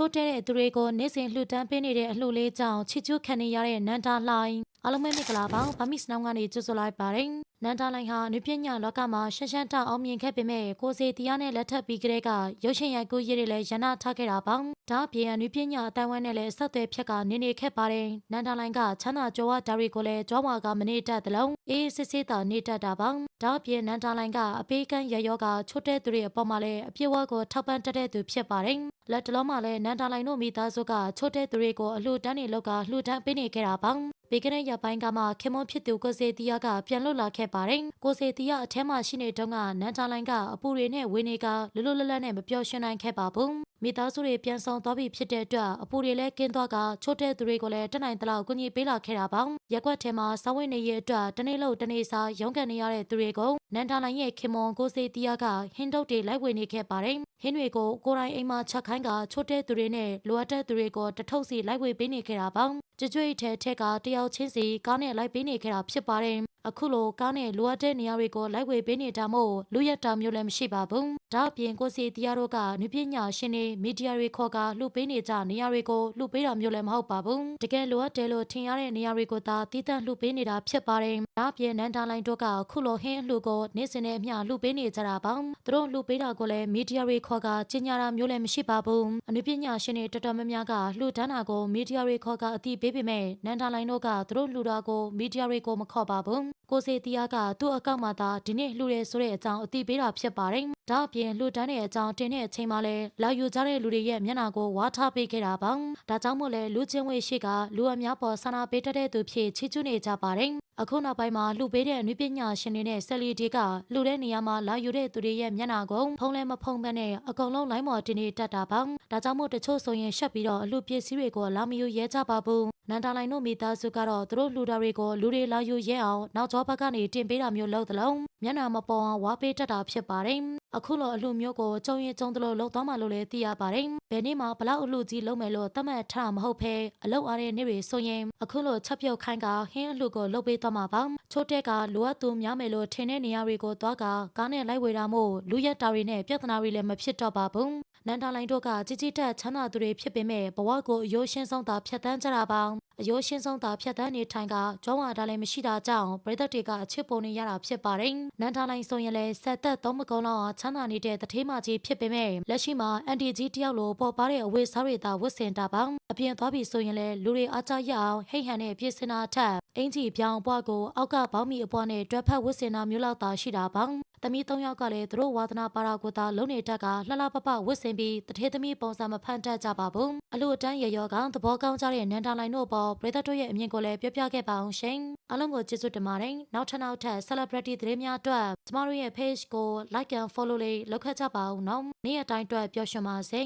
ချိုးတဲတဲ့သူတွေကိုနေ့စဉ်လှူဒန်းပေးနေတဲ့အလှူလေးကြောင့်ချီကျူးခံနေရတဲ့နန္ဒာလှိုင်းအားလုံးပဲမင်္ဂလာပါဗမစ်စနောင်းကနေကြိုဆိုလိုက်ပါတယ်နန္ဒာလှိုင်းဟာနုပညာလောကမှာရှမ်းရှမ်းတောင်အောင်မြင်ခဲ့ပေမဲ့ကိုစီတရားနဲ့လက်ထပ်ပြီးကလေးကရုပ်ရှင်ရိုက်ကူးရည်တွေလည်းရန်နာထားခဲ့တာပါ ဒါအပြင်နုပညာအတိုင်းဝိုင်းနဲ့လည်းဆက်သွယ်ဖြတ်ကနေနေခဲ့ပါတယ်နန္ဒာလှိုင်းကချမ်းသာကြွားဓာရီကိုလည်းကြွားဝါကမနေတတ်သလုံးအေးစစ်စစ်သာနေတတ်တာပါဒါအပြင်နန္ဒာလှိုင်းကအပေးကမ်းရရောကချွတ်တဲ့သူတွေအပေါ်မှာလည်းအပြည့်အဝကိုထောက်ပံ့တတ်တဲ့သူဖြစ်ပါတယ်လက်တလုံးမှာလည်းနန္ဒာလှိုင်းတို့မိသားစုကချွတ်တဲ့သူတွေကိုအလှူဒန်းနေလောက်ကလှူဒန်းပေးနေခဲ့တာပါဘေကနဲ့ရပိုင်းကမှခင်မွန်ဖြစ်သူကိုစေတီယာကပြန်လွတ်လာခဲ့ပါတယ်။ကိုစေတီယာအထက်မှာရှိနေတုန်းကနန်းချလိုင်းကအပူတွေနဲ့ဝင်းတွေကလွတ်လွတ်လပ်လပ်နဲ့မပျော်ရွှင်နိုင်ခဲ့ပါဘူး။ မိသားစုတွေပြန်ဆောင်သွားပြီဖြစ်တဲ့အတွက်အပူတွေလည်းကင်းသွားကချိုးတဲ့သူတွေကိုလည်းတက်နိုင်သလောက်ကူညီပေးလာခဲ့တာပါ။ရက်ကွက်ထဲမှာစောင်းဝင်းနေရဲ့အတွက်တနေ့လို့တနေ့စာရုန်းကန်နေရတဲ့သူတွေကိုနန်းထလိုင်းရဲ့ခင်မွန်ကိုစေတီယာကဟင်းတုတ်တွေလိုက်ဝေနေခဲ့ပါတယ်။ ဟင်းတွေကိုကိုရိုင်းအိမ်မှာချက်ခိုင်းကချိုးတဲ့သူတွေနဲ့လိုအပ်တဲ့သူတွေကိုတထုပ်စီလိုက်ဝေပေးနေခဲ့တာပါ။ကြွကြွထဲထက်ကတယောက်ချင်းစီကားနဲ့လိုက်ပေးနေခဲ့တာဖြစ်ပါတယ်။အခုလိုကားနဲ့လိုအပ်တဲ့နေရာတွေကိုလိုက်ဝေပေးနေတာမို့လူရက်တာမျိုးလည်းမရှိပါဘူး။ဒါအပြင်ကိုစီတရားတို့ကနုပညာရှင်တွေမီဒီယာတွေခေါ်ကလှုပ်ပေးနေကြနေရာတွေကိုလှုပ်ပေးတာမျိုးလည်းမဟုတ်ပါဘူး။တကယ်လိုအပ်တယ်လို့ထင်ရတဲ့နေရာတွေကိုသာတည်တံ့လှုပ်ပေးနေတာဖြစ်ပါတယ်။ဒါအပြင်နန်တာလိုင်းတို့ကအခုလိုဟင်းအလှကိုနေ့စဉ်နဲ့အမျှလှုပ်ပေးနေကြတာပါ။သူတို့လှုပ်ပေးတာကိုလည်းမီဒီယာတွေခေါ်ကကြီးညာတာမျိုးလည်းမရှိပါဘူး။အနုပညာရှင်တွေတော်တော်များများကလှုဒန်းတာကိုမီဒီယာတွေခေါ်ကအတိပေးပေမဲ့နန်တာလိုင်းတို့ကသူတို့လှူတာကိုမီဒီယာတွေကိုမခေါ်ပါဘူး။ကိုစေတီယာကသူ့အကောင့်မှာသာဒီနေ့လှူရဲဆိုတဲ့အကြောင်းအတိပေးတာဖြစ်ပါတယ်။ဒါအပြင်လှူဒန်းတဲ့အကြောင်းတင်တဲ့အချိန်မှာလည်းလာယူကြတဲ့လူတွေရဲ့မျက်နှာကိုဝါထားပေးခဲ့တာပါ။ဒါကြောင့်မို့လဲလူချင်းဝေရှိကလူအများပေါ်ဆန္ဒပေးတတ်တဲ့သူဖြစ်ချီးကျူးနေကြပါတယ်။အခုနောက်ပိုင်းမှာလှူပေးတဲ့အနုပညာရှင်တွေနဲ့ဆက်လီဒီကလှူတဲ့နေရာမှာလာယူတဲ့သူတွေရဲ့မျက်နှာကိုဖုံးလဲမဖုံးဘဲနဲ့အကုန်လုံးလိုင်းမော်တင်နေတတ်တာပါ။ဒါကြောင့်မို့တချို့ဆိုရင်ရှက်ပြီးတော့အလှပစ္စည်းတွေကိုလာမယူရဲကြပါဘူး။နန်တာလိုင်းတို့မိသားစုကတော့သူတို့လှူတာတွေကိုလူတွေလာယူရဲအောင်နောက်ကျောဘက်ကနေတင်ပေးတာမျိုးလုပ်သလုံးမျက်နှာမပေါ်အောင်ဝါပေးတတ်တာဖြစ်ပါတယ်။အခုလိုအလှမျိုးကိုကြုံရင်ကြုံသလိုလုပ်သွားမှလို့လည်းသိရပါတယ်။ဘယ်နေ့မှဘလောက်အလှကြီးလုပ်မယ်လို့သတ်မှတ်ထားမှာမဟုတ်ဘဲအလုပ်အားတဲ့နေ့တွေဆိုရင်အခုလိုချက်ပြုတ်ခိုင်းကဟင်းအလှကိုလုပ်ပေးသွားမှာပါ။ချိုးတက်ကလိုအပ်သူများမယ်လို့ထင်တဲ့နေရာတွေကိုသွားကကားနဲ့လိုက်ဝေတာမို့လူရက်တာတွေနဲ့ပြဿနာတွေလည်းမဖြစ်တော့ပါဘူး။နန်တာလိုင်းတို့ကជីជីတက်ချမ်းသာသူတွေဖြစ်ပေမဲ့ဘဝကိုအယိုးရှင်းဆုံးသာဖြတ်တန်းကြတာပါအယိုးရှင်းဆုံးသာဖြတ်တန်းနေထိုင်ကကျောင်းဝါတာလည်းမရှိတာကြောင့်ပြည်သက်တွေကအချစ်ပုံနေရတာဖြစ်ပါတယ်နန်တာလိုင်းဆိုရင်လည်းဆက်သက်သုံးမကုန်းလောက်ချမ်းသာနေတဲ့တထေးမကြီးဖြစ်ပေမဲ့လက်ရှိမှာအန်တီကြီးတယောက်လိုပေါ်ပါတဲ့အဝတ်စားတွေသာဝတ်ဆင်တာပါအပြင်သွားပြီဆိုရင်လည်းလူတွေအားကြရအောင်ဟိတ်ဟန်နဲ့ပြင်ဆင်တာထက်အင်ကြီးပြောင်းပွားကိုအောက်ကဘောင်းမီအပွားနဲ့တွဲဖက်ဝတ်ဆင်တာမျိုးလောက်သာရှိတာပါသမီး၃ယောက်ကလည်းသူတို့ဝါသနာပါရာကိုသာလုံနေတက်ကလှလှပပဝတ်ဆင်ပြီးတထေးသမီးပုံစံမဖန်တတ်ကြပါဘူးအလို့အတန်းရရောကသဘောကောင်းကြတဲ့နန်တာလိုင်းတို့ပေါ်ပရိသတ်တို့ရဲ့အမြင်ကိုလည်းပြောပြခဲ့ပါအောင်ရှင်အားလုံးကိုကျေးဇူးတင်ပါတယ်နောက်ထပ်နောက်ထပ် celebrity သတင်းများအတွက်ကျမတို့ရဲ့ page ကို like and follow လေးလုပ်ခဲ့ကြပါဦးနော်နေ့ရက်တိုင်းအတွက်ပျော်ရွှင်ပါစေ